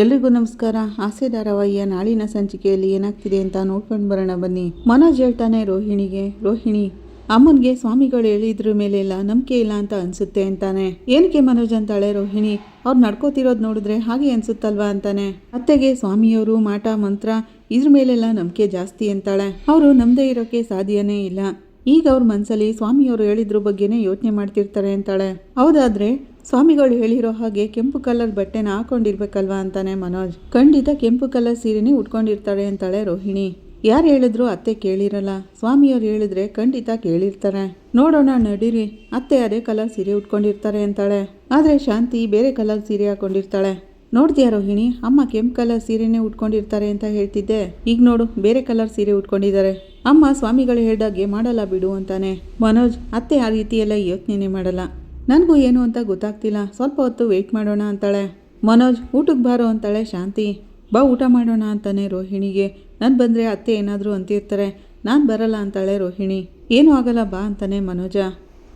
ಎಲ್ರಿಗೂ ನಮಸ್ಕಾರ. ಆಸೆ ಧಾರಾವಾಹಿಯ ನಾಳಿನ ಸಂಚಿಕೆಯಲ್ಲಿ ಏನಾಗ್ತಿದೆ ಅಂತ ನೋಡ್ಕೊಂಡು ಬರೋಣ ಬನ್ನಿ. ಮನೋಜ್ ಹೇಳ್ತಾನೆ ರೋಹಿಣಿಗೆ, ರೋಹಿಣಿ, ಅಮ್ಮನ್ಗೆ ಸ್ವಾಮಿಗಳು ಹೇಳಿದ್ರ ಮೇಲೆಲ್ಲ ನಂಬಿಕೆ ಇಲ್ಲ ಅಂತ ಅನ್ಸುತ್ತೆ ಅಂತಾನೆ. ಏನಕ್ಕೆ ಮನೋಜ್ ಅಂತಾಳೆ ರೋಹಿಣಿ? ಅವ್ರು ನಡ್ಕೋತಿರೋದು ನೋಡಿದ್ರೆ ಹಾಗೆ ಅನ್ಸುತ್ತಲ್ವಾ ಅಂತಾನೆ. ಅತ್ತೆಗೆ ಸ್ವಾಮಿಯವರು ಮಾಟ ಮಂತ್ರ ಇದ್ರ ಮೇಲೆಲ್ಲ ನಂಬಿಕೆ ಜಾಸ್ತಿ ಅಂತಾಳೆ. ಅವರು ನಮ್ದೇ ಇರೋಕೆ ಸಾಧ್ಯನೇ ಇಲ್ಲ. ಈಗ ಅವ್ರ ಮನಸ್ಸಲ್ಲಿ ಸ್ವಾಮಿಯವರು ಹೇಳಿದ್ರ ಬಗ್ಗೆನೇ ಯೋಚನೆ ಮಾಡ್ತಿರ್ತಾರೆ ಅಂತಾಳೆ. ಹೌದಾದ್ರೆ ಸ್ವಾಮಿಗಳು ಹೇಳಿರೋ ಹಾಗೆ ಕೆಂಪು ಕಲರ್ ಬಟ್ಟೆನ ಹಾಕೊಂಡಿರ್ಬೇಕಲ್ವಾ ಅಂತಾನೆ ಮನೋಜ್. ಖಂಡಿತ ಕೆಂಪು ಕಲರ್ ಸೀರೆನೇ ಉಟ್ಕೊಂಡಿರ್ತಾಳೆ ಅಂತಾಳೆ ರೋಹಿಣಿ. ಯಾರು ಹೇಳಿದ್ರು ಅತ್ತೆ ಕೇಳಿರಲ್ಲ. ಸ್ವಾಮಿಯವ್ರು ಹೇಳಿದ್ರೆ ಖಂಡಿತ ಕೇಳಿರ್ತಾರೆ. ನೋಡೋಣ, ನಡೀರಿ. ಅತ್ತೆ ಅದೇ ಕಲರ್ ಸೀರೆ ಉಟ್ಕೊಂಡಿರ್ತಾರೆ ಅಂತಾಳೆ. ಆದರೆ ಶಾಂತಿ ಬೇರೆ ಕಲರ್ ಸೀರೆ ಹಾಕೊಂಡಿರ್ತಾಳೆ. ನೋಡ್ತೀಯ ರೋಹಿಣಿ, ಅಮ್ಮ ಕೆಂಪು ಕಲರ್ ಸೀರೆನೇ ಉಟ್ಕೊಂಡಿರ್ತಾರೆ ಅಂತ ಹೇಳ್ತಿದ್ದೆ. ಈಗ ನೋಡು, ಬೇರೆ ಕಲರ್ ಸೀರೆ ಉಟ್ಕೊಂಡಿದ್ದಾರೆ. ಅಮ್ಮ ಸ್ವಾಮಿಗಳು ಹೇಳ್ದಾಗೆ ಮಾಡಲ್ಲ ಬಿಡು ಅಂತಾನೆ. ಮನೋಜ್, ಅತ್ತೆ ಆ ರೀತಿಯೆಲ್ಲ ಯೋಚನೆ ಮಾಡಲ್ಲ. ನನಗೂ ಏನು ಅಂತ ಗೊತ್ತಾಗ್ತಿಲ್ಲ. ಸ್ವಲ್ಪ ಹೊತ್ತು ವೆಯ್ಟ್ ಮಾಡೋಣ ಅಂತಾಳೆ. ಮನೋಜ್, ಊಟಕ್ಕೆ ಬಾರೋ ಅಂತಾಳೆ ಶಾಂತಿ. ಬಾ, ಊಟ ಮಾಡೋಣ ಅಂತಾನೆ ರೋಹಿಣಿಗೆ. ನಾನು ಬಂದರೆ ಅತ್ತೆ ಏನಾದರೂ ಅಂತಿರ್ತಾರೆ. ನಾನು ಬರಲ್ಲ ಅಂತಾಳೆ ರೋಹಿಣಿ. ಏನೂ ಆಗಲ್ಲ, ಬಾ ಅಂತಾನೆ ಮನೋಜ.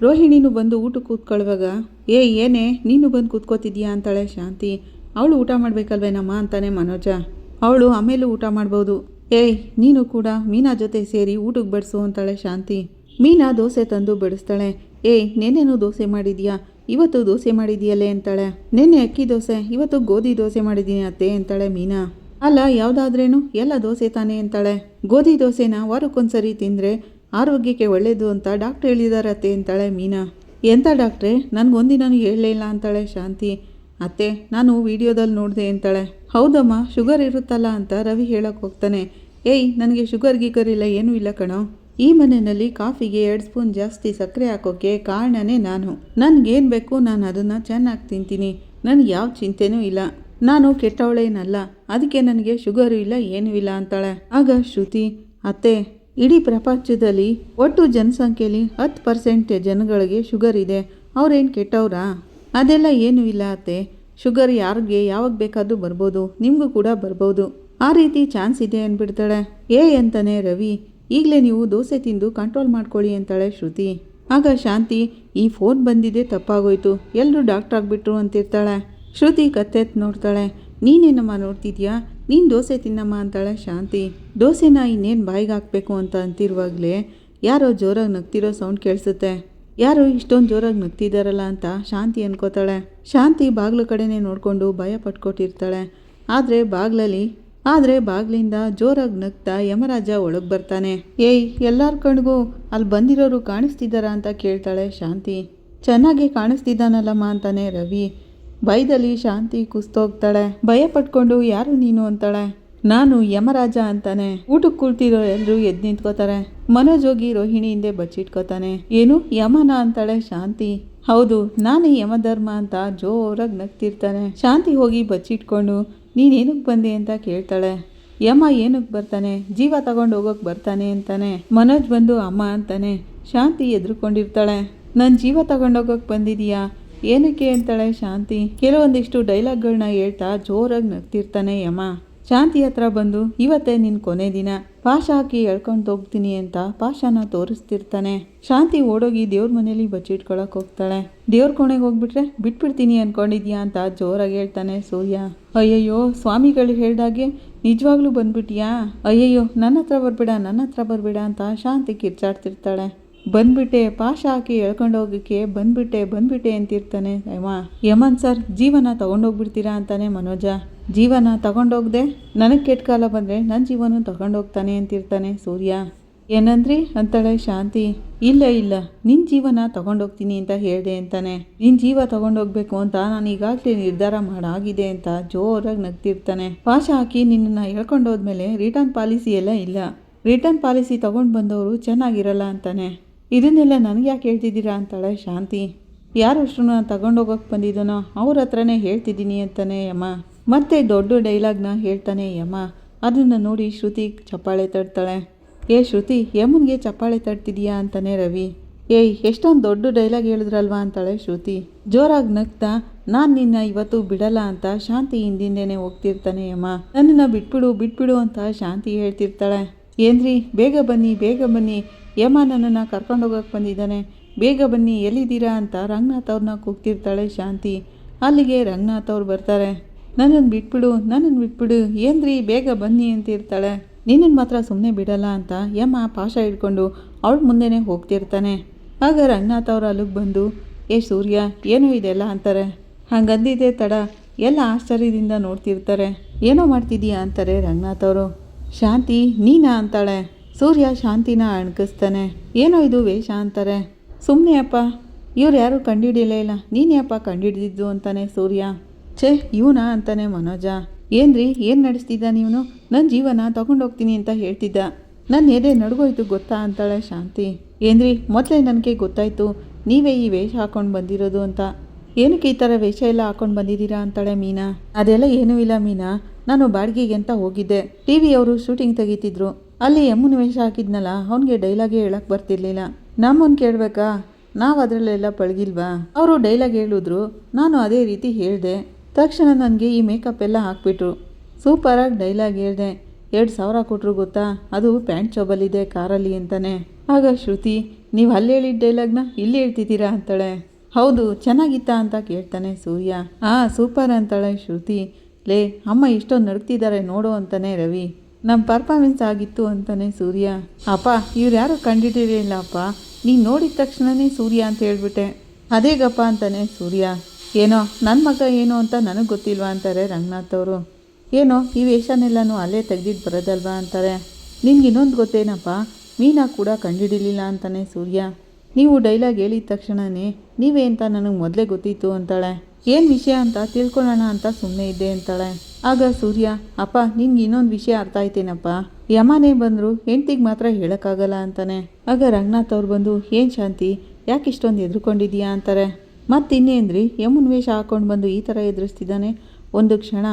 ರೋಹಿಣಿನೂ ಬಂದು ಊಟಕ್ಕೆ ಕೂತ್ಕೊಳ್ಳುವಾಗ ಏ, ಏನೇ, ನೀನು ಬಂದು ಕೂತ್ಕೋತಿದ್ಯಾ? ಅಂತಾಳೆ ಶಾಂತಿ. ಅವಳು ಊಟ ಮಾಡಬೇಕಲ್ವೇನಮ್ಮ? ಅಂತಾನೆ ಮನೋಜ. ಅವಳು ಆಮೇಲೂ ಊಟ ಮಾಡ್ಬೋದು. ಏಯ್, ನೀನು ಕೂಡ ಮೀನಾ ಜೊತೆ ಸೇರಿ ಊಟಕ್ಕೆ ಬಡಿಸು, ಅಂತಾಳೆ ಶಾಂತಿ. ಮೀನಾ ದೋಸೆ ತಂದು ಬಡಿಸ್ತಾಳೆ. ಏಯ್ ನೆನ್ನೆನೂ ದೋಸೆ ಮಾಡಿದ್ಯಾ? ಇವತ್ತು ದೋಸೆ ಮಾಡಿದೀಯಲ್ಲೇ ಅಂತಾಳೆ. ನೆನ್ನೆ ಅಕ್ಕಿ ದೋಸೆ, ಇವತ್ತು ಗೋಧಿ ದೋಸೆ ಮಾಡಿದ್ದೀನಿ ಅತ್ತೆ ಅಂತಾಳೆ ಮೀನಾ. ಅಲ್ಲ, ಯಾವುದಾದ್ರೇನು? ಎಲ್ಲ ದೋಸೆ ತಾನೇ ಅಂತಾಳೆ. ಗೋಧಿ ದೋಸೆನ ವಾರಕ್ಕೊಂದ್ಸರಿ ತಿಂದರೆ ಆರೋಗ್ಯಕ್ಕೆ ಒಳ್ಳೆಯದು ಅಂತ ಡಾಕ್ಟ್ರ್ ಹೇಳಿದಾರತ್ತೆ ಅಂತಾಳೆ ಮೀನಾ. ಎಂಥ ಡಾಕ್ಟ್ರೆ? ನನಗೊಂದಿನೂ ಹೇಳಲೇ ಇಲ್ಲ ಅಂತಾಳೆ ಶಾಂತಿ. ಅತ್ತೆ, ನಾನು ವಿಡಿಯೋದಲ್ಲಿ ನೋಡಿದೆ ಅಂತಾಳೆ. ಹೌದಮ್ಮ, ಶುಗರ್ ಇರುತ್ತಲ್ಲ ಅಂತ ರವಿ ಹೇಳಕ್ಕೆ ಹೋಗ್ತಾನೆ. ಏಯ್, ನನಗೆ ಶುಗರ್ ಗೀಗರ್ ಇಲ್ಲ, ಏನೂ ಇಲ್ಲ ಕಣೋ. ಈ ಮನೆಯಲ್ಲಿ ಕಾಫಿಗೆ ಎರಡು ಸ್ಪೂನ್ ಜಾಸ್ತಿ ಸಕ್ಕರೆ ಹಾಕೋಕ್ಕೆ ಕಾರಣನೇ ನಾನು. ನನಗೇನು ಬೇಕು ನಾನು ಅದನ್ನು ಚೆನ್ನಾಗಿ ತಿಂತೀನಿ. ನನಗೆ ಯಾವ ಚಿಂತೆನೂ ಇಲ್ಲ. ನಾನು ಕೆಟ್ಟವಳೇನಲ್ಲ. ಅದಕ್ಕೆ ನನಗೆ ಶುಗರು ಇಲ್ಲ, ಏನೂ ಇಲ್ಲ ಅಂತಾಳೆ. ಆಗ ಶ್ರುತಿ, ಅತ್ತೆ, ಇಡೀ ಪ್ರಪಂಚದಲ್ಲಿ ಒಟ್ಟು ಜನಸಂಖ್ಯೆಯಲ್ಲಿ ಹತ್ತು ಪರ್ಸೆಂಟ್ ಜನಗಳಿಗೆ ಶುಗರ್ ಇದೆ. ಅವ್ರೇನು ಕೆಟ್ಟವ್ರಾ? ಅದೆಲ್ಲ ಏನೂ ಇಲ್ಲ ಅತ್ತೆ. ಶುಗರ್ ಯಾರಿಗೆ, ಯಾವಾಗ ಬೇಕಾದರೂ ಬರ್ಬೋದು. ನಿಮಗೂ ಕೂಡ ಬರ್ಬೋದು. ಆ ರೀತಿ ಚಾನ್ಸ್ ಇದೆ ಅಂದ್ಬಿಡ್ತಾಳೆ. ಏ ಅಂತಾನೆ ರವಿ ಈಗಲೇ ನೀವು ದೋಸೆ ತಿಂದು ಕಂಟ್ರೋಲ್ ಮಾಡ್ಕೊಳ್ಳಿ ಅಂತಾಳೆ ಶ್ರುತಿ. ಆಗ ಶಾಂತಿ, ಈ ಫೋನ್ ಬಂದಿದೆ, ತಪ್ಪಾಗೋಯ್ತು. ಎಲ್ಲರೂ ಡಾಕ್ಟರ್ ಆಗಿಬಿಟ್ರು ಅಂತಿರ್ತಾಳೆ. ಶ್ರುತಿ ಕತ್ತೆತ್ ನೋಡ್ತಾಳೆ. ನೀನೇನಮ್ಮ ನೋಡ್ತಿದ್ಯಾ? ನೀನು ದೋಸೆ ತಿನ್ನಮ್ಮ ಅಂತಾಳೆ ಶಾಂತಿ. ದೋಸೆನ ಇನ್ನೇನು ಬಾಯಿಗೆ ಹಾಕಬೇಕು ಅಂತ ಅಂತಿರುವಾಗಲೇ ಯಾರೋ ಜೋರಾಗಿ ನಗ್ತಿರೋ ಸೌಂಡ್ ಕೇಳಿಸುತ್ತೆ. ಯಾರು ಇಷ್ಟೊಂದು ಜೋರಾಗಿ ನಗ್ತಿದ್ದಾರಲ್ಲ ಅಂತ ಶಾಂತಿ ಅನ್ಕೋತಾಳೆ. ಶಾಂತಿ ಬಾಗಿಲು ಕಡೆನೇ ನೋಡಿಕೊಂಡು ಭಯ ಪಟ್ಕೊಟ್ಟಿರ್ತಾಳೆ. ಆದರೆ ಬಾಗ್ಲಲ್ಲಿ ಆದರೆ ಬಾಗ್ಲಿಂದ ಜೋರಾಗಿ ನಗ್ತಾ ಯಮರಾಜ ಒಳಗೆ ಬರ್ತಾನೆ. ಏಯ್, ಎಲ್ಲರ ಕಣ್ಗೂ ಅಲ್ಲಿ ಬಂದಿರೋರು ಕಾಣಿಸ್ತಿದ್ದಾರಾ ಅಂತ ಕೇಳ್ತಾಳೆ ಶಾಂತಿ. ಚೆನ್ನಾಗಿ ಕಾಣಿಸ್ತಿದ್ದಾನಲ್ಲಮ್ಮ ಅಂತಾನೆ ರವಿ. ಭಯದಲ್ಲಿ ಶಾಂತಿ ಕುಸ್ತೋಗ್ತಾಳೆ. ಭಯ ಪಟ್ಕೊಂಡು ಯಾರು ನೀನು? ಅಂತಾಳೆ. ನಾನು ಯಮರಾಜ, ಅಂತಾನೆ. ಊಟಕ್ಕೆ ಕುಳ್ತಿರೋ ಎಲ್ಲರೂ ಎದ್ದು ನಿಂತ್ಕೋತಾರೆ. ಮನೋಜ್ ಹೋಗಿ ರೋಹಿಣಿ ಹಿಂದೆ ಬಚ್ಚಿಟ್ಕೋತಾನೆ. ಏನು, ಯಮನ? ಅಂತಾಳೆ ಶಾಂತಿ. ಹೌದು, ನಾನೇ ಯಮಧರ್ಮ ಅಂತ ಜೋರಾಗಿ ನಗ್ತಿರ್ತಾನೆ. ಶಾಂತಿ ಹೋಗಿ ಬಚ್ಚಿಟ್ಕೊಂಡು ನೀನೇನಕ್ಕೆ ಬಂದೆ ಅಂತ ಕೇಳ್ತಾಳೆ? ಯಮ್ಮ ಏನಕ್ಕೆ ಬರ್ತಾನೆ? ಜೀವ ತಗೊಂಡು ಹೋಗೋಕೆ ಬರ್ತಾನೆ ಅಂತಾನೆ. ಮನೋಜ್ ಬಂದು ಅಮ್ಮ ಅಂತಾನೆ. ಶಾಂತಿ ಎದ್ರುಕೊಂಡಿರ್ತಾಳೆ. ನನ್ನ ಜೀವ ತಗೊಂಡೋಗೋಕೆ ಬಂದಿದೀಯಾ? ಏನಕ್ಕೆ ಅಂತಾಳೆ ಶಾಂತಿ? ಕೆಲವೊಂದಿಷ್ಟು ಡೈಲಾಗ್ಗಳನ್ನ ಹೇಳ್ತಾ ಜೋರಾಗಿ ನಗ್ತಿರ್ತಾನೆ ಯಮ. ಶಾಂತಿ ಹತ್ರ ಬಂದು, ಇವತ್ತೇ ನಿನ್ನ ಕೊನೆ ದಿನ. ಪಾಶ ಹಾಕಿ ಎಳ್ಕೊಂಡು ಹೋಗ್ತೀನಿ ಅಂತ ಪಾಶನ ತೋರಿಸ್ತಿರ್ತಾನೆ. ಶಾಂತಿ ಓಡೋಗಿ ದೇವ್ರ ಮನೇಲಿ ಬಚ್ಚಿಟ್ಕೊಳಕ್ ಹೋಗ್ತಾಳೆ. ದೇವ್ರ ಕೋಣೆಗೆ ಹೋಗ್ಬಿಟ್ರೆ, ಬಿಟ್ಬಿಡ್ತೀನಿ ಅನ್ಕೊಂಡಿದ್ಯಾ ಅಂತ ಜೋರಾಗಿ ಹೇಳ್ತಾನೆ ಸೂರ್ಯ. ಅಯ್ಯಯ್ಯೋ, ಸ್ವಾಮಿಗಳು ಹೇಳ್ದಾಗೆ ನಿಜವಾಗ್ಲೂ ಬಂದ್ಬಿಟ್ಟಿಯಾ ಅಯ್ಯಯ್ಯೋ, ನನ್ನ ಹತ್ರ ಬರಬೇಡ, ನನ್ನ ಹತ್ರ ಬರಬೇಡ ಅಂತ ಶಾಂತಿ ಕಿರ್ಚಾಡ್ತಿರ್ತಾಳೆ. ಬಂದ್ಬಿಟ್ಟೆ ಪಾಶ ಹಾಕಿ ಎಳ್ಕೊಂಡು ಹೋಗೋಕ್ಕೆ ಬಂದ್ಬಿಟ್ಟೆ ಬಂದ್ಬಿಟ್ಟೆ ಅಂತಿರ್ತಾನೆ ಯಮ. ಯಮನ್ ಸರ್, ಜೀವನ ತಗೊಂಡೋಗ್ಬಿಡ್ತೀರಾ ಅಂತಾನೆ ಮನೋಜ. ಜೀವನ ತಗೊಂಡೋಗದೆ, ನನಗೆ ಕೆಟ್ಟ ಕಾಲ ಬಂದರೆ ನನ್ನ ಜೀವನ ತಗೊಂಡೋಗ್ತಾನೆ ಅಂತಿರ್ತಾನೆ ಸೂರ್ಯ. ಏನಂದ್ರಿ? ಅಂತಾಳೆ ಶಾಂತಿ. ಇಲ್ಲ ಇಲ್ಲ ನಿನ್ನ ಜೀವನ ತಗೊಂಡೋಗ್ತೀನಿ ಅಂತ ಹೇಳಿದೆ ಅಂತಾನೆ. ನಿನ್ನ ಜೀವ ತಗೊಂಡೋಗ್ಬೇಕು ಅಂತ ನಾನು ಈಗಾಗಲೇ ನಿರ್ಧಾರ ಮಾಡಾಗಿದೆ ಅಂತ ಜೋರಾಗಿ ನಗ್ತಿರ್ತಾನೆ. ಪಾಶ ಹಾಕಿ ನಿನ್ನನ್ನು ಹೇಳ್ಕೊಂಡೋದ್ಮೇಲೆ ರಿಟರ್ನ್ ಪಾಲಿಸಿ ಎಲ್ಲ ಇಲ್ಲ. ರಿಟರ್ನ್ ಪಾಲಿಸಿ ತಗೊಂಡು ಬಂದವರು ಚೆನ್ನಾಗಿರಲ್ಲ ಅಂತಾನೆ. ಇದನ್ನೆಲ್ಲ ನನಗೆ ಯಾಕೆ ಹೇಳ್ತಿದ್ದೀರಾ ಅಂತಾಳೆ ಶಾಂತಿ. ಯಾರು ನಾನು ತಗೊಂಡೋಗೋಕೆ ಬಂದಿದ್ದಾನೋ ಅವ್ರ ಹತ್ರನೇ ಹೇಳ್ತಿದ್ದೀನಿ ಅಂತಾನೆ ಯಮ್ಮ ಮತ್ತೆ ದೊಡ್ಡ ಡೈಲಾಗ್ನ ಹೇಳ್ತಾನೆ ಯಮ್ಮ ಅದನ್ನು ನೋಡಿ ಶ್ರುತಿ ಚಪ್ಪಾಳೆ ತಡ್ತಾಳೆ ಏ ಶ್ರುತಿ ಯಮ್ಮನಿಗೆ ಚಪ್ಪಾಳೆ ತಡ್ತಿದೀಯಾ ಅಂತಾನೆ ರವಿ. ಏಯ್, ಎಷ್ಟೊಂದು ದೊಡ್ಡ ಡೈಲಾಗ್ ಹೇಳಿದ್ರಲ್ವಾ ಅಂತಾಳೆ ಶ್ರುತಿ. ಜೋರಾಗಿ ನಗ್ತಾ, ನಾನು ನಿನ್ನ ಇವತ್ತು ಬಿಡಲ್ಲ ಅಂತ ಶಾಂತಿ ಹಿಂದಿಂದೇನೆ ಹೋಗ್ತಿರ್ತಾನೆ ಯಮ್ಮ ನನ್ನನ್ನು ಬಿಟ್ಬಿಡು ಬಿಟ್ಬಿಡು ಅಂತ ಶಾಂತಿ ಹೇಳ್ತಿರ್ತಾಳೆ. ಏನ್ರಿ, ಬೇಗ ಬನ್ನಿ ಬೇಗ ಬನ್ನಿ. ಯಮ ನನ್ನನ್ನು ಕರ್ಕೊಂಡೋಗಕ್ಕೆ ಬಂದಿದ್ದಾನೆ. ಬೇಗ ಬನ್ನಿ, ಎಲ್ಲಿದ್ದೀರಾ ಅಂತ ರಂಗನಾಥ್ ಅವ್ರನ್ನ ಕೂಗ್ತಿರ್ತಾಳೆ ಶಾಂತಿ. ಅಲ್ಲಿಗೆ ರಂಗನಾಥ್ ಅವ್ರು ಬರ್ತಾರೆ. ನನ್ನನ್ನು ಬಿಟ್ಬಿಡು ನನ್ನನ್ನು ಬಿಟ್ಬಿಡು. ಏನ್ರಿ, ಬೇಗ ಬನ್ನಿ ಅಂತ ಇರ್ತಾಳೆ. ನಿನ್ನನ್ನು ಮಾತ್ರ ಸುಮ್ಮನೆ ಬಿಡಲ್ಲ ಅಂತ ಯಮ್ಮ ಪಾಶ ಹಿಡ್ಕೊಂಡು ಅವಳ ಮುಂದೆನೇ ಹೋಗ್ತಿರ್ತಾನೆ. ಆಗ ರಂಗನಾಥ್ ಅವ್ರ ಅಲ್ಲಿಗೆ ಬಂದು, ಏ ಸೂರ್ಯ, ಏನೋ ಇದೆಲ್ಲ? ಅಂತಾರೆ. ಹಂಗಂದಿದೆ ತಡ, ಎಲ್ಲ ಆಶ್ಚರ್ಯದಿಂದ ನೋಡ್ತಿರ್ತಾರೆ. ಏನೋ ಮಾಡ್ತಿದ್ದೀಯಾ? ಅಂತಾರೆ ರಂಗನಾಥ್ ಅವರು. ಶಾಂತಿ, ನೀನಾ? ಅಂತಾಳೆ. ಸೂರ್ಯ ಶಾಂತಿನ ಅಣಕಿಸ್ತಾನೆ. ಏನೋ ಇದು ವೇಷ? ಅಂತಾರೆ. ಸುಮ್ಮನೆ ಅಪ್ಪ, ಇವ್ರು ಯಾರು ಕಂಡುಹಿಡಿಯಲೇ ಇಲ್ಲ. ನೀನೇ ಅಪ್ಪ ಕಂಡುಹಿಡಿದಿದ್ದು ಅಂತಾನೆ ಸೂರ್ಯ. ಛೇ, ಇವನಾ ಅಂತಾನೆ ಮನೋಜ. ಏನ್ರಿ, ಏನು ನಡೆಸ್ತಿದ್ದ ನೀವನು ನನ್ನ ಜೀವನ ತಗೊಂಡೋಗ್ತೀನಿ ಅಂತ ಹೇಳ್ತಿದ್ದ. ನನ್ನ ಎದೆ ನಡ್ಗೋಯ್ತು ಗೊತ್ತಾ ಅಂತಾಳೆ ಶಾಂತಿ. ಏನ್ರಿ, ಮೊದಲೇ ನನಗೆ ಗೊತ್ತಾಯ್ತು. ನೀವೇ ಈ ವೇಷ ಹಾಕೊಂಡು ಬಂದಿರೋದು ಅಂತ. ಏನಕ್ಕೆ ಈ ಥರ ವೇಷ ಎಲ್ಲ ಹಾಕೊಂಡು ಬಂದಿದ್ದೀರಾ ಅಂತಾಳೆ ಮೀನಾ. ಅದೆಲ್ಲ ಏನೂ ಇಲ್ಲ ಮೀನಾ. ನಾನು ಬಾಡಿಗೆಗೆ ಅಂತ ಹೋಗಿದ್ದೆ. ಟಿ ವಿಯವರು ಶೂಟಿಂಗ್ ತೆಗಿತಿದ್ರು. ಅಲ್ಲಿ ಯಮ್ಮನ ವೇಷ ಹಾಕಿದ್ನಲ್ಲ, ಅವನಿಗೆ ಡೈಲಾಗೇ ಹೇಳಕ್ಕೆ ಬರ್ತಿರ್ಲಿಲ್ಲ. ನಮ್ಮನ್ನು ಕೇಳಬೇಕಾ? ನಾವು ಅದರಲ್ಲೆಲ್ಲ ಪಳಗಿಲ್ವಾ? ಅವರು ಡೈಲಾಗ್ ಹೇಳಿದ್ರು. ನಾನು ಅದೇ ರೀತಿ ಹೇಳಿದೆ. ತಕ್ಷಣ ನನಗೆ ಈ ಮೇಕಪ್ ಎಲ್ಲ ಹಾಕ್ಬಿಟ್ರು. ಸೂಪರಾಗಿ ಡೈಲಾಗ್ ಹೇಳಿದೆ, ಎರಡು ಸಾವಿರ ಕೊಟ್ಟರು ಗೊತ್ತಾ? ಅದು ಪ್ಯಾಂಟ್ ಚೋಬಲ್ಲಿದೆ ಕಾರಲ್ಲಿ ಅಂತಾನೆ. ಆಗ ಶ್ರುತಿ, ನೀವು ಅಲ್ಲಿ ಹೇಳಿದ ಡೈಲಾಗ್ನ ಇಲ್ಲಿ ಹೇಳ್ತಿದ್ದೀರಾ? ಅಂತಾಳೆ. ಹೌದು, ಚೆನ್ನಾಗಿತ್ತಾ ಅಂತ ಕೇಳ್ತಾನೆ ಸೂರ್ಯ. ಹಾಂ ಸೂಪರ್ ಅಂತಾಳೆ ಶ್ರುತಿ. ಲೇ, ಅಮ್ಮ ಇಷ್ಟೊಂದು ನಡ್ತಿದ್ದಾರೆ ನೋಡು ಅಂತಾನೆ ರವಿ. ನಮ್ಮ ಪರ್ಫಾರ್ಮೆನ್ಸ್ ಆಗಿತ್ತು ಅಂತಾನೆ ಸೂರ್ಯ. ಅಪ್ಪ, ಇವ್ರು ಯಾರು ಕಂಡಿಡಿರಲಿಲ್ಲ ಅಪ್ಪ ನೀನು ನೋಡಿದ ತಕ್ಷಣನೇ ಸೂರ್ಯ ಅಂತ ಹೇಳ್ಬಿಟ್ಟೆ. ಅದೇಗಪ್ಪ? ಅಂತಾನೆ ಸೂರ್ಯ. ಏನೋ ನನ್ನ ಮಗ ಏನು ಅಂತ ನನಗೆ ಗೊತ್ತಿಲ್ವಾ ಅಂತಾರೆ ರಂಗನಾಥ್ ಅವರು. ಏನೋ, ಈ ವೇಷನೆಲ್ಲನೂ ಅಲ್ಲೇ ತೆಗ್ದಿದ್ದು ಬರೋದಲ್ವಾ ಅಂತಾರೆ. ನಿಮ್ಗೆ ಇನ್ನೊಂದು ಗೊತ್ತೇನಪ್ಪ, ಮೀನಾ ಕೂಡ ಕಂಡಿಡಿಲಿಲ್ಲ ಅಂತಾನೆ ಸೂರ್ಯ. ನೀವು ಡೈಲಾಗ್ ಹೇಳಿದ ತಕ್ಷಣವೇ ನೀವೇ ಅಂತ ನನಗೆ ಮೊದಲೇ ಗೊತ್ತಿತ್ತು ಅಂತಾಳೆ. ಏನು ವಿಷಯ ಅಂತ ತಿಳ್ಕೊಳ್ಳೋಣ ಅಂತ ಸುಮ್ಮನೆ ಇದ್ದೆ ಅಂತಾಳೆ. ಆಗ ಸೂರ್ಯ, ಅಪ್ಪ, ನಿನ್ಗೆ ಇನ್ನೊಂದು ವಿಷಯ ಅರ್ಥ ಆಯ್ತೇನಪ್ಪ? ಯಮನೇ ಬಂದರು, ಹೆಂಡ್ತಿಗೆ ಮಾತ್ರ ಹೇಳೋಕ್ಕಾಗಲ್ಲ ಅಂತಾನೆ. ಆಗ ರಂಗನಾಥ್ ಅವ್ರು ಬಂದು, ಏನು ಶಾಂತಿ, ಯಾಕೆ ಇಷ್ಟೊಂದು ಎದ್ರುಕೊಂಡಿದೀಯಾ ಅಂತಾರೆ. ಮತ್ತಿನ್ನೇನ್ರಿ ಯಮುನ್ ವೇಷ ಹಾಕೊಂಡು ಬಂದು ಈ ಥರ ಎದುರಿಸ್ತಿದ್ದಾನೆ. ಒಂದು ಕ್ಷಣ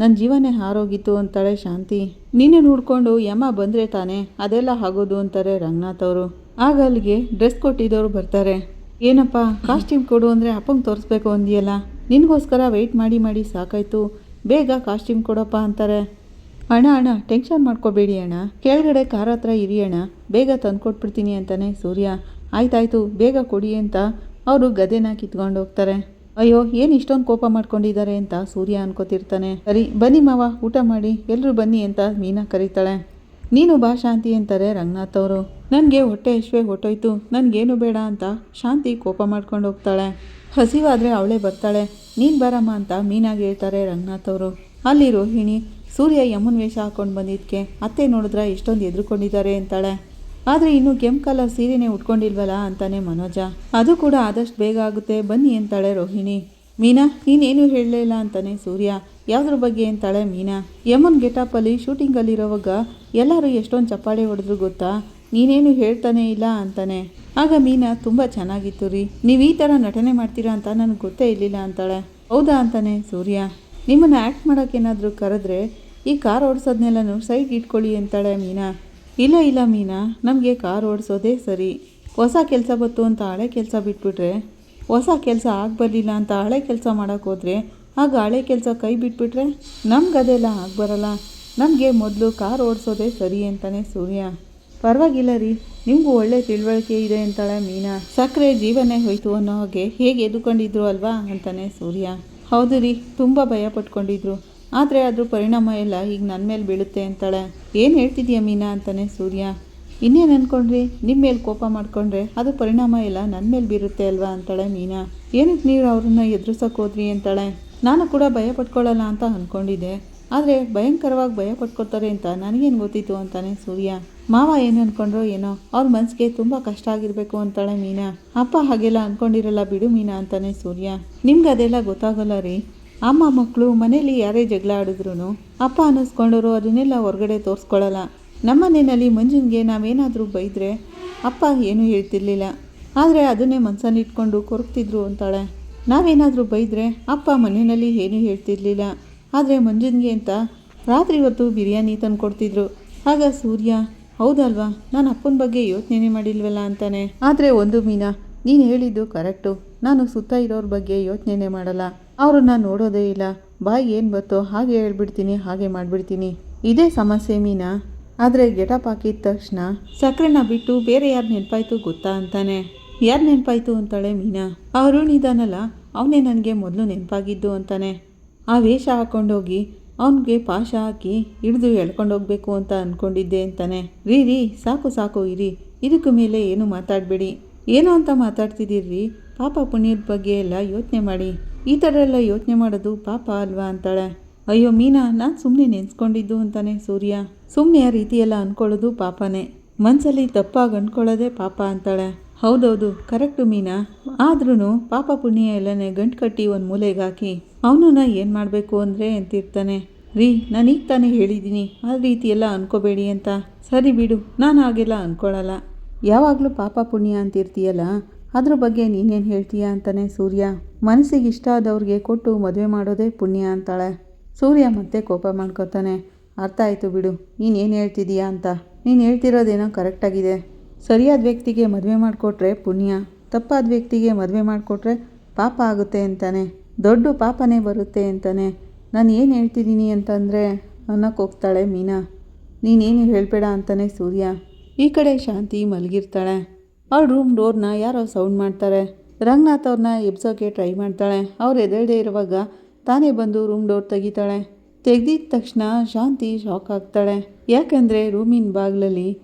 ನನ್ನ ಜೀವನೇ ಹಾರೋಗಿತ್ತು ಅಂತಾಳೆ ಶಾಂತಿ. ನಿನ್ನೆ ನೋಡಿಕೊಂಡು ಯಮ ಬಂದರೆ ತಾನೇ, ಅದೆಲ್ಲ ಆಗೋದು ಅಂತಾರೆ ರಂಗನಾಥ್ ಅವರು. ಆಗ ಅಲ್ಲಿಗೆ ಡ್ರೆಸ್ ಕೊಟ್ಟಿದ್ದವರು ಬರ್ತಾರೆ. ಏನಪ್ಪ, ಕಾಸ್ಟ್ಯೂಮ್ ಕೊಡು ಅಂದರೆ ಅಪ್ಪಂಗೆ ತೋರಿಸ್ಬೇಕು ಅಂದಿಯಲ್ಲ. ನಿನಗೋಸ್ಕರ ವೆಯ್ಟ್ ಮಾಡಿ ಮಾಡಿ ಸಾಕಾಯಿತು. ಬೇಗ ಕಾಸ್ಟ್ಯೂಮ್ ಕೊಡಪ್ಪ ಅಂತಾರೆ. ಅಣ್ಣ ಅಣ್ಣ, ಟೆನ್ಷನ್ ಮಾಡ್ಕೋಬೇಡಿ ಅಣ್ಣ. ಕೆಳಗಡೆ ಕಾರ್ ಹತ್ರ ಇರಿ ಅಣ್ಣ. ಬೇಗ ತಂದ್ಕೊಟ್ಬಿಡ್ತೀನಿ ಅಂತಾನೆ ಸೂರ್ಯ. ಆಯ್ತಾಯ್ತು, ಬೇಗ ಕೊಡಿ ಅಂತ ಅವರು ಗದೆನ ಕಿತ್ಕೊಂಡು ಹೋಗ್ತಾರೆ. ಅಯ್ಯೋ, ಏನು ಇಷ್ಟೊಂದು ಕೋಪ ಮಾಡ್ಕೊಂಡಿದ್ದಾರೆ ಅಂತ ಸೂರ್ಯ ಅನ್ಕೋತಿರ್ತಾನೆ. ಸರಿ, ಬನ್ನಿ ಮಾವ, ಊಟ ಮಾಡಿ ಎಲ್ಲರೂ ಬನ್ನಿ ಅಂತ ಮೀನಾ ಕರೀತಾಳೆ. ನೀನು ಬಾ ಶಾಂತಿ ಅಂತಾರೆ ರಂಗನಾಥ್ ಅವರು. ನನಗೆ ಹೊಟ್ಟೆ ಅಶ್ವೇ ಹೊಟ್ಟೋಯ್ತು, ನನಗೇನು ಬೇಡ ಅಂತ ಶಾಂತಿ ಕೋಪ ಮಾಡ್ಕೊಂಡು ಹೋಗ್ತಾಳೆ. ಹಸಿವಾದರೆ ಅವಳೇ ಬರ್ತಾಳೆ. ನೀನು ಬರಮ್ಮ ಅಂತ ಮೀನಾಗಿ ಹೇಳ್ತಾರೆ ರಂಗನಾಥ್ ಅವರು. ಅಲ್ಲಿ ರೋಹಿಣಿ ಸೂರ್ಯ ಯಮುನ್ ವೇಷ ಹಾಕೊಂಡು ಬಂದಿದ್ದಕ್ಕೆ ಅತ್ತೆ ನೋಡಿದ್ರೆ ಎಷ್ಟೊಂದು ಎದುರುಕೊಂಡಿದ್ದಾರೆ ಅಂತಾಳೆ. ಆದರೆ ಇನ್ನು ಕೆಂಪು ಕಲರ್ ಸೀರೆನೇ ಉಟ್ಕೊಂಡಿಲ್ವಲ್ಲ ಅಂತಾನೆ ಮನೋಜ. ಅದು ಕೂಡ ಆದಷ್ಟು ಬೇಗ ಆಗುತ್ತೆ. ಬನ್ನಿ ಅಂತಾಳೆ ರೋಹಿಣಿ. ಮೀನಾ, ನೀನೇನು ಹೇಳಲೇ ಇಲ್ಲ ಅಂತಾನೆ ಸೂರ್ಯ. ಯಾವುದ್ರ ಬಗ್ಗೆ ಅಂತಾಳೆ ಮೀನಾ? ಯಮನ್ ಗೆಟಪ್ಪಲ್ಲಿ ಶೂಟಿಂಗಲ್ಲಿರೋವಾಗ ಎಲ್ಲರೂ ಎಷ್ಟೊಂದು ಚಪ್ಪಾಳೆ ಹೊಡೆದ್ರು ಗೊತ್ತಾ? ನೀನೇನು ಹೇಳ್ತಾನೆ ಇಲ್ಲ ಅಂತಾನೆ. ಆಗ ಮೀನಾ, ತುಂಬ ಚೆನ್ನಾಗಿತ್ತು ರೀ. ನೀವು ಈ ಥರ ನಟನೆ ಮಾಡ್ತೀರಾ ಅಂತ ನನಗೆ ಗೊತ್ತೇ ಇರಲಿಲ್ಲ ಅಂತಾಳೆ. ಹೌದಾ ಅಂತಾನೆ ಸೂರ್ಯ. ನಿಮ್ಮನ್ನು ಆ್ಯಕ್ಟ್ ಮಾಡೋಕ್ಕೇನಾದರೂ ಕರೆದ್ರೆ ಈ ಕಾರ್ ಓಡಿಸೋದ್ನೆಲ್ಲನೂ ಸೈಡ್ ಇಟ್ಕೊಳ್ಳಿ ಅಂತಾಳೆ ಮೀನಾ. ಇಲ್ಲ ಇಲ್ಲ ಮೀನಾ, ನಮಗೆ ಕಾರ್ ಓಡಿಸೋದೇ ಸರಿ. ಹೊಸ ಕೆಲಸ ಬತ್ತು ಅಂತ ಹಳೆ ಕೆಲಸ ಬಿಟ್ಬಿಟ್ರೆ, ಹೊಸ ಕೆಲಸ ಆಗಬರ್ಲಿಲ್ಲ ಅಂತ ಹಳೆ ಕೆಲಸ ಮಾಡೋಕ್ಕೋದ್ರೆ ಆಗ ಹಳೆ ಕೆಲಸ ಕೈ ಬಿಟ್ಬಿಟ್ರೆ ನಮ್ಗೆ ಅದೆಲ್ಲ ಆಗಬರಲ್ಲ. ನಮಗೆ ಮೊದಲು ಕಾರ್ ಓಡಿಸೋದೇ ಸರಿ ಅಂತಾನೆ ಸೂರ್ಯ. ಪರವಾಗಿಲ್ಲ ರೀ, ನಿಮಗೂ ಒಳ್ಳೆ ತಿಳುವಳಿಕೆ ಇದೆ ಅಂತಾಳೆ ಮೀನಾ. ಸಕ್ಕರೆ ಜೀವನೇ ಹೋಯ್ತು ಅನ್ನೋ ಹಾಗೆ ಹೇಗೆ ಎದುಕೊಂಡಿದ್ರು ಅಲ್ವಾ ಅಂತಾನೆ ಸೂರ್ಯ. ಹೌದು ರೀ, ತುಂಬ ಭಯ ಪಟ್ಕೊಂಡಿದ್ರು. ಆದರೆ ಅದ್ರ ಪರಿಣಾಮ ಎಲ್ಲ ಈಗ ನನ್ನ ಮೇಲೆ ಬೀಳುತ್ತೆ ಅಂತಾಳೆ. ಏನು ಹೇಳ್ತಿದ್ಯಾ ಮೀನಾ ಅಂತಾನೆ ಸೂರ್ಯ. ಇನ್ನೇನು ಅಂದ್ಕೊಂಡ್ರಿ ನಿಮ್ಮ ಮೇಲೆ ಕೋಪ ಮಾಡ್ಕೊಂಡ್ರೆ ಅದು ಪರಿಣಾಮ ಎಲ್ಲ ನನ್ನ ಮೇಲೆ ಬೀರುತ್ತೆ ಅಲ್ವಾ ಅಂತಾಳೆ ಮೀನಾ. ಏನಕ್ಕೆ ನೀವು ಅವ್ರನ್ನ ಎದುರಿಸೋಕೆ ಹೋದ್ರಿ ಅಂತಾಳೆ. ನಾನು ಕೂಡ ಭಯ ಪಟ್ಕೊಳ್ಳಲ್ಲ ಅಂತ ಅಂದ್ಕೊಂಡಿದ್ದೆ ಆದರೆ ಭಯಂಕರವಾಗಿ ಭಯ ಪಟ್ಕೊತಾರೆ ಅಂತ ನನಗೇನು ಗೊತ್ತಿತ್ತು ಅಂತಾನೆ ಸೂರ್ಯ. ಮಾವ ಏನು ಅಂದ್ಕೊಂಡ್ರೋ ಏನೋ ಅವ್ರ ಮನಸ್ಸಿಗೆ ತುಂಬ ಕಷ್ಟ ಆಗಿರಬೇಕು ಅಂತಾಳೆ ಮೀನಾ. ಅಪ್ಪ ಹಾಗೆಲ್ಲ ಅಂದ್ಕೊಂಡಿರಲ್ಲ ಬಿಡು ಮೀನಾ ಅಂತಾನೆ ಸೂರ್ಯ. ನಿಮ್ಗೆ ಅದೆಲ್ಲ ಗೊತ್ತಾಗಲ್ಲ ರೀ. ಅಮ್ಮ ಮಕ್ಕಳು ಮನೇಲಿ ಯಾರೇ ಜಗಳ ಆಡಿದ್ರು ಅಪ್ಪ ಅನ್ನಿಸ್ಕೊಂಡವರು ಅದನ್ನೆಲ್ಲ ಹೊರಗಡೆ ತೋರಿಸ್ಕೊಳ್ಳಲ್ಲ ನಮ್ಮನೆಯಲ್ಲಿ ಮಂಜುನ್ಗೆ ನಾವೇನಾದರೂ ಬೈದರೆ ಅಪ್ಪ ಏನೂ ಹೇಳ್ತಿರ್ಲಿಲ್ಲ. ಆದರೆ ಅದನ್ನೇ ಮನಸ್ಸಲ್ಲಿ ಇಟ್ಕೊಂಡು ಕೊರಗ್ತಿದ್ರು ಅಂತಾಳೆ. ನಾವೇನಾದರೂ ಬೈದರೆ ಅಪ್ಪ ಮನೆಯಲ್ಲಿ ಏನೂ ಹೇಳ್ತಿರ್ಲಿಲ್ಲ. ಆದರೆ ಮಂಜುನ್ಗೆ ಅಂತ ರಾತ್ರಿ ಹೊತ್ತು ಬಿರಿಯಾನಿ ತಂದು ಕೊಡ್ತಿದ್ರು ಆಗ ಸೂರ್ಯ, ಹೌದಲ್ವಾ, ನಾನು ಅಪ್ಪನ ಬಗ್ಗೆ ಯೋಚನೆ ಮಾಡಿಲ್ವಲ್ಲ ಅಂತಾನೆ. ಆದರೆ ಒಂದು ಮೀನಾ, ನೀನು ಹೇಳಿದ್ದು ಕರೆಕ್ಟು. ನಾನು ಸುತ್ತ ಇರೋರ ಬಗ್ಗೆ ಯೋಚನೆ ಮಾಡಲ್ಲ. ಅವ್ರನ್ನ ನೋಡೋದೇ ಇಲ್ಲ. ಬಾಯಿ ಏನು ಬತ್ತೋ ಹಾಗೆ ಹೇಳ್ಬಿಡ್ತೀನಿ, ಹಾಗೆ ಮಾಡಿಬಿಡ್ತೀನಿ. ಇದೇ ಸಮಸ್ಯೆ ಮೀನಾ. ಆದರೆ ಗೆಟಪ್ ಹಾಕಿದ ತಕ್ಷಣ ಸಕ್ಕರೆನ ಬಿಟ್ಟು ಬೇರೆ ಯಾರು ನೆನಪಾಯ್ತು ಗೊತ್ತಾ ಅಂತಾನೆ. ಯಾರು ನೆನಪಾಯ್ತು ಅಂತಾಳೆ ಮೀನಾ. ಅರುಣ್ ಇದಾನಲ್ಲ, ಅವನೇ ನನಗೆ ಮೊದಲು ನೆನಪಾಗಿದ್ದು ಅಂತಾನೆ. ಆ ವೇಷ ಹಾಕ್ಕೊಂಡೋಗಿ ಅವನಿಗೆ ಪಾಶ ಹಾಕಿ ಹಿಡಿದು ಎಳ್ಕೊಂಡೋಗ್ಬೇಕು ಅಂತ ಅಂದ್ಕೊಂಡಿದ್ದೆ ಅಂತಾನೆ. ರೀ ರೀ, ಸಾಕು ಸಾಕು, ಇರಿ. ಇದಕ್ಕೂ ಮೇಲೆ ಏನು ಮಾತಾಡಬೇಡಿ. ಏನೋ ಅಂತ ಮಾತಾಡ್ತಿದ್ದೀರಿ ಪಾಪ ಪುಣ್ಯದ ಬಗ್ಗೆ ಎಲ್ಲ ಯೋಚನೆ ಮಾಡಿ. ಈ ಥರ ಎಲ್ಲ ಯೋಚನೆ ಮಾಡೋದು ಪಾಪ ಅಲ್ವಾ ಅಂತಾಳೆ. ಅಯ್ಯೋ ಮೀನಾ, ನಾನು ಸುಮ್ಮನೆ ನೆನೆಸ್ಕೊಂಡಿದ್ದು ಅಂತಾನೆ ಸೂರ್ಯ. ಸುಮ್ಮನೆ ಆ ರೀತಿ ಎಲ್ಲ ಅಂದ್ಕೊಳ್ಳೋದು ಪಾಪನೇ. ಮನಸ್ಸಲ್ಲಿ ತಪ್ಪಾಗಿ ಅಂದ್ಕೊಳ್ಳೋದೇ ಪಾಪ ಅಂತಾಳೆ. ಹೌದೌದು, ಕರೆಕ್ಟು ಮೀನಾ. ಆದ್ರೂ ಪಾಪ ಪುಣ್ಯ ಎಲ್ಲನೇ ಗಂಟು ಕಟ್ಟಿ ಒಂದು ಮೂಲೆಗೆ ಹಾಕಿ. ಅವನನ್ನ ಏನು ಮಾಡಬೇಕು ಅಂದರೆ ಅಂತಿರ್ತಾನೆ ರೀ, ನಾನೀಗ ತಾನೇ ಹೇಳಿದ್ದೀನಿ ಆ ರೀತಿ ಎಲ್ಲ ಅನ್ಕೋಬೇಡಿ ಅಂತ. ಸರಿ ಬಿಡು, ನಾನು ಹಾಗೆಲ್ಲ ಅಂದ್ಕೊಳ್ಳಲ್ಲ ಯಾವಾಗಲೂ ಪಾಪ ಪುಣ್ಯ ಅಂತಿರ್ತೀಯಲ್ಲ ಅದ್ರ ಬಗ್ಗೆ ನೀನೇನು ಹೇಳ್ತೀಯ ಅಂತಾನೆ ಸೂರ್ಯ. ಮನಸ್ಸಿಗೆ ಇಷ್ಟ ಆದವ್ರಿಗೆ ಕೊಟ್ಟು ಮದುವೆ ಮಾಡೋದೇ ಪುಣ್ಯ ಅಂತಾಳೆ. ಸೂರ್ಯ ಮತ್ತೆ ಕೋಪ ಮಾಡ್ಕೋತಾನೆ. ಅರ್ಥ ಆಯಿತು ಬಿಡು ನೀನು ಏನು ಹೇಳ್ತಿದೀಯಾ ಅಂತ. ನೀನು ಹೇಳ್ತಿರೋದೇನೋ ಕರೆಕ್ಟಾಗಿದೆ ಸರಿಯಾದ ವ್ಯಕ್ತಿಗೆ ಮದುವೆ ಮಾಡಿಕೊಟ್ರೆ ಪುಣ್ಯ, ತಪ್ಪಾದ ವ್ಯಕ್ತಿಗೆ ಮದುವೆ ಮಾಡಿಕೊಟ್ರೆ ಪಾಪ ಆಗುತ್ತೆ ಅಂತಾನೆ. ದೊಡ್ಡ ಪಾಪನೇ ಬರುತ್ತೆ ಅಂತಾನೆ. ನಾನು ಏನು ಹೇಳ್ತಿದ್ದೀನಿ ಅಂತಂದರೆ ಅನ್ನಕ್ಕೆ ಹೋಗ್ತಾಳೆ ಮೀನಾ. ನೀನೇನು ಹೇಳಬೇಡ ಅಂತಾನೆ ಸೂರ್ಯ. ಈ ಕಡೆ ಶಾಂತಿ ಮಲಗಿರ್ತಾಳೆ. ಅವಳ ರೂಮ್ ಡೋರ್ನ ಯಾರೋ ಸೌಂಡ್ ಮಾಡ್ತಾರೆ. ರಂಗನಾಥ್ ಅವ್ರನ್ನ ಎಬ್ಸೋಕೆ ಟ್ರೈ ಮಾಡ್ತಾಳೆ. ಅವ್ರು ಎದ್ದೇಳದೆ ಇರುವಾಗ ತಾನೇ ಬಂದು ರೂಮ್ ಡೋರ್ ತೆಗಿತಾಳೆ. ತೆಗೆದಿದ ತಕ್ಷಣ ಶಾಂತಿ ಶಾಕ್ ಆಗ್ತಾಳೆ. ಯಾಕಂದರೆ ರೂಮಿನ ಬಾಗಿಲಲ್ಲಿ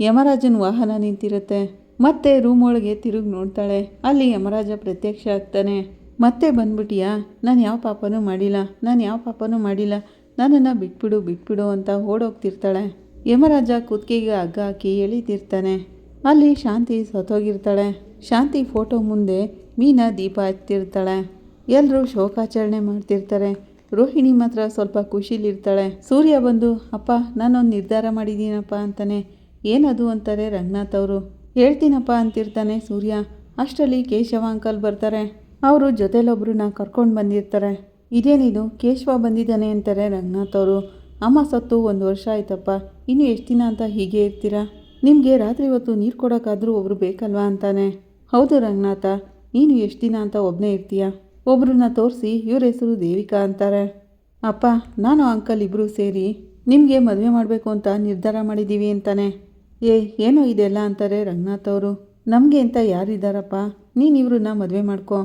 ಯಮರಾಜನ ವಾಹನ ನಿಂತಿರುತ್ತೆ. ಮತ್ತೆ ರೂಮ್ ಒಳಗೆ ತಿರುಗಿ ನೋಡ್ತಾಳೆ. ಅಲ್ಲಿ ಯಮರಾಜ ಪ್ರತ್ಯಕ್ಷ ಆಗ್ತಾನೆ. ಮತ್ತೆ ಬಂದ್ಬಿಟ್ಟಿಯಾ ನಾನು ಯಾವ ಪಾಪನೂ ಮಾಡಿಲ್ಲ. ನಾನು ಯಾವ ಪಾಪನೂ ಮಾಡಿಲ್ಲ. ನನ್ನನ್ನು ಬಿಟ್ಬಿಡು ಬಿಟ್ಬಿಡು ಅಂತ ಓಡೋಗ್ತಿರ್ತಾಳೆ. ಯಮರಾಜ ಕುತ್ತಿಗೆಗೆ ಹಗ್ಗ ಹಾಕಿ ಎಳಿತಿರ್ತಾನೆ. ಅಲ್ಲಿ ಶಾಂತಿ ಸತ್ತೋಗಿರ್ತಾಳೆ. ಶಾಂತಿ ಫೋಟೋ ಮುಂದೆ ಮೀನಾ ದೀಪ ಹಚ್ತಿರ್ತಾಳೆ ಎಲ್ಲರೂ ಶೋಕಾಚರಣೆ ಮಾಡ್ತಿರ್ತಾರೆ. ರೋಹಿಣಿ ಮಾತ್ರ ಸ್ವಲ್ಪ ಖುಷಿಲಿರ್ತಾಳೆ. ಸೂರ್ಯ ಬಂದು, ಅಪ್ಪ, ನಾನೊಂದು ನಿರ್ಧಾರ ಮಾಡಿದ್ದೀನಪ್ಪ ಅಂತಾನೆ. ಏನದು? ಅಂತಾರೆ ರಂಗನಾಥ್ ಅವರು. ಹೇಳ್ತೀನಪ್ಪ ಅಂತಿರ್ತಾನೆ ಸೂರ್ಯ. ಅಷ್ಟರಲ್ಲಿ ಕೇಶವ ಅಂಕಲ್ ಬರ್ತಾರೆ. ಅವರು ಜೊತೆಲೊಬ್ಬರನ್ನ ಕರ್ಕೊಂಡು ಬಂದಿರ್ತಾರೆ. ಇದೇನಿದು ಕೇಶವ ಬಂದಿದ್ದಾನೆ ಅಂತಾರೆ ರಂಗನಾಥ್ ಅವರು. ಅಮ್ಮ ಸತ್ತು ಒಂದು ವರ್ಷ ಆಯ್ತಪ್ಪ. ಇನ್ನು ಎಷ್ಟು ದಿನ ಅಂತ ಹೀಗೆ ಇರ್ತೀರಾ? ನಿಮಗೆ ರಾತ್ರಿ ಹೊತ್ತು ನೀರು ಕೊಡೋಕ್ಕಾದರೂ ಒಬ್ರು ಬೇಕಲ್ವಾ ಅಂತಾನೆ? ಹೌದು ರಂಗನಾಥ, ನೀನು ಎಷ್ಟು ದಿನ ಅಂತ ಒಬ್ಬನೇ ಇರ್ತೀಯ? ಒಬ್ರನ್ನ ತೋರಿಸಿ ಇವ್ರ ಹೆಸರು ದೇವಿಕಾ ಅಂತಾರೆ. ಅಪ್ಪ, ನಾನು ಅಂಕಲ್ ಇಬ್ಬರು ಸೇರಿ ನಿಮಗೆ ಮದುವೆ ಮಾಡಬೇಕು ಅಂತ ನಿರ್ಧಾರ ಮಾಡಿದ್ದೀವಿ ಅಂತಾನೆ. ಏ, ಏನೋ ಇದೆಲ್ಲ ಅಂತಾರೆ ರಂಗನಾಥ್ ಅವರು. ನಮಗೆ ಅಂತ ಯಾರಿದ್ದಾರಪ್ಪ ನೀನು ಇವ್ರನ್ನ ಮದುವೆ ಮಾಡ್ಕೊ.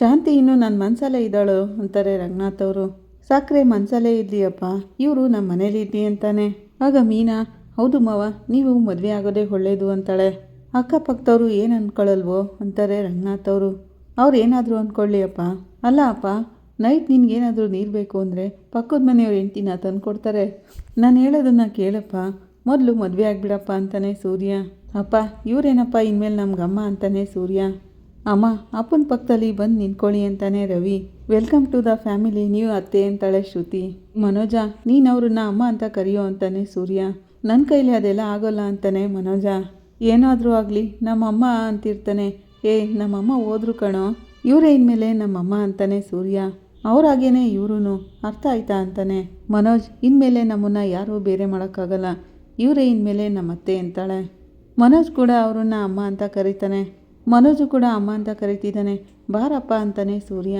ಶಾಂತಿ ಇನ್ನು ನನ್ನ ಮನಸಲ್ಲೇ ಇದ್ದಾಳು ಅಂತಾರೆ ರಂಗನಾಥ್ ಅವರು. ಸಕ್ಕರೆ ಮನಸಲ್ಲೇ ಇರಲಿಯಪ್ಪ, ಇವರು ನಮ್ಮ ಮನೇಲಿ ಇರಲಿ ಅಂತಾನೆ. ಆಗ ಮೀನಾ ಹೌದು ಮಾವ, ನೀವು ಮದುವೆ ಆಗೋದೇ ಒಳ್ಳೆಯದು ಅಂತಾಳೆ. ಅಕ್ಕಪಕ್ಕದವರು ಏನು ಅಂದ್ಕೊಳ್ಳಲ್ವೋ ಅಂತಾರೆ ರಂಗನಾಥ್ ಅವರು. ಅವ್ರು ಏನಾದರೂ ಅಂದ್ಕೊಳ್ಳಿ ಅಪ್ಪ ಅಲ್ಲ ಅಪ್ಪ, ನೈಟ್ ನಿನಗೇನಾದರೂ ನೀರು ಬೇಕು ಅಂದರೆ ಪಕ್ಕದ ಮನೆಯವ್ರ ಹೆಂಡ್ತಿನ ತಂದುಕೊಡ್ತಾರೆ. ನಾನು ಹೇಳೋದನ್ನು ಕೇಳಪ್ಪ. ಮೊದಲು ಮದುವೆ ಆಗಿಬಿಡಪ್ಪ ಅಂತಾನೆ ಸೂರ್ಯ. ಅಪ್ಪ, ಇವರೇನಪ್ಪ ಇನ್ಮೇಲೆ ನಮ್ಗಮ್ಮ ಅಂತಾನೆ ಸೂರ್ಯ. ಅಮ್ಮ, ಅಪ್ಪನ ಪಕ್ಕದಲ್ಲಿ ಬಂದು ನಿಂತ್ಕೊಳ್ಳಿ ಅಂತಾನೆ Ravi. Welcome to the family, ನೀವು ಅತ್ತೆ ಅಂತಾಳೆ ಶ್ರುತಿ. ಮನೋಜ, ನೀನು ಅವ್ರನ್ನ ಅಮ್ಮ ಅಂತ ಕರೆಯೋ ಅಂತಾನೆ ಸೂರ್ಯ. ನನ್ನ ಕೈಲಿ ಅದೆಲ್ಲ ಆಗೋಲ್ಲ ಅಂತಾನೆ ಮನೋಜ. ಏನಾದರೂ ಆಗಲಿ, ನಮ್ಮಮ್ಮ ಅಂತಿರ್ತಾನೆ. ಏ, ನಮ್ಮಮ್ಮ ಹೋದ್ರು ಕಣೋ. ಇವರೇ ಇನ್ಮೇಲೆ ನಮ್ಮಮ್ಮ ಅಂತಾನೆ ಸೂರ್ಯ. ಅವ್ರಾಗೇನೆ ಇವ್ರೂ ಅರ್ಥ ಆಯ್ತಾ ಅಂತಾನೆ. ಮನೋಜ್, ಇನ್ಮೇಲೆ ನಮ್ಮನ್ನ ಯಾರೂ ಬೇರೆ ಮಾಡೋಕ್ಕಾಗಲ್ಲ. ಇವರೇ ಇನ್ಮೇಲೆ ನಮ್ಮ ಅತ್ತೆ ಅಂತಾಳೆ. ಮನೋಜ್ ಕೂಡ ಅವ್ರನ್ನ ಅಮ್ಮ ಅಂತ ಕರೀತಾನೆ. ಮನೋಜು ಕೂಡ ಅಮ್ಮ ಅಂತ ಕರಿತಿದ್ದಾನೆ. ಬಾರಪ್ಪ ಅಂತಾನೆ ಸೂರ್ಯ.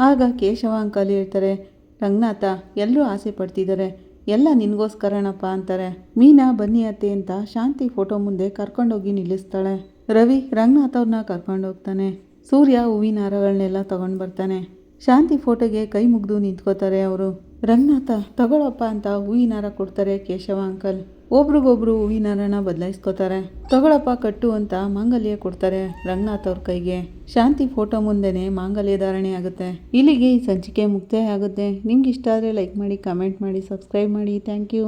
ಆಗ ಕೇಶವ ಅಂಕಲ್ ಹೇಳ್ತಾರೆ, ರಂಗನಾಥ ಎಲ್ಲರೂ ಆಸೆ ಪಡ್ತಿದ್ದಾರೆ ಎಲ್ಲ ನಿನಗೋಸ್ಕರನಪ್ಪ ಅಂತಾರೆ. ಮೀನಾ ಬನ್ನಿ ಅತ್ತೆ ಅಂತ ಶಾಂತಿ ಫೋಟೋ ಮುಂದೆ ಕರ್ಕೊಂಡೋಗಿ ನಿಲ್ಲಿಸ್ತಾಳೆ. ರವಿ ರಂಗನಾಥ್ ಅವ್ರನ್ನ ಕರ್ಕೊಂಡೋಗ್ತಾನೆ ಸೂರ್ಯ ಹೂವಿನ ಹಾರಗಳನ್ನೆಲ್ಲ ತಗೊಂಡು ಬರ್ತಾನೆ. ಶಾಂತಿ ಫೋಟೋಗೆ ಕೈ ಮುಗಿದು ನಿಂತ್ಕೋತಾರೆ ಅವರು. ರಂಗನಾಥ, ತಗೊಳಪ್ಪ ಅಂತ ಹೂವಿನ ಹಾರ ಕೊಡ್ತಾರೆ ಕೇಶವ ಅಂಕಲ್. ಒಬ್ರಿಗೊಬ್ರು ಹೂವಿನ ಹರಣ ಬದಲಾಯಿಸ್ಕೋತಾರೆ. ತಗೊಳಪ್ಪ ಕಟ್ಟು ಅಂತ ಮಾಂಗಲ್ಯ ಕೊಡ್ತಾರೆ ರಂಗನಾಥ್ ಅವ್ರ ಕೈಗೆ. ಶಾಂತಿ ಫೋಟೋ ಮುಂದೆನೆ ಮಾಂಗಲ್ಯ ಧಾರಣೆ ಆಗುತ್ತೆ. ಇಲ್ಲಿಗೆ ಈ ಸಂಚಿಕೆ ಮುಕ್ತಾಯ ಆಗುತ್ತೆ. ನಿಮ್ಗೆ ಇಷ್ಟ ಆದರೆ ಲೈಕ್ ಮಾಡಿ ಕಮೆಂಟ್ ಮಾಡಿ ಸಬ್ಸ್ಕ್ರೈಬ್ ಮಾಡಿ. Thank you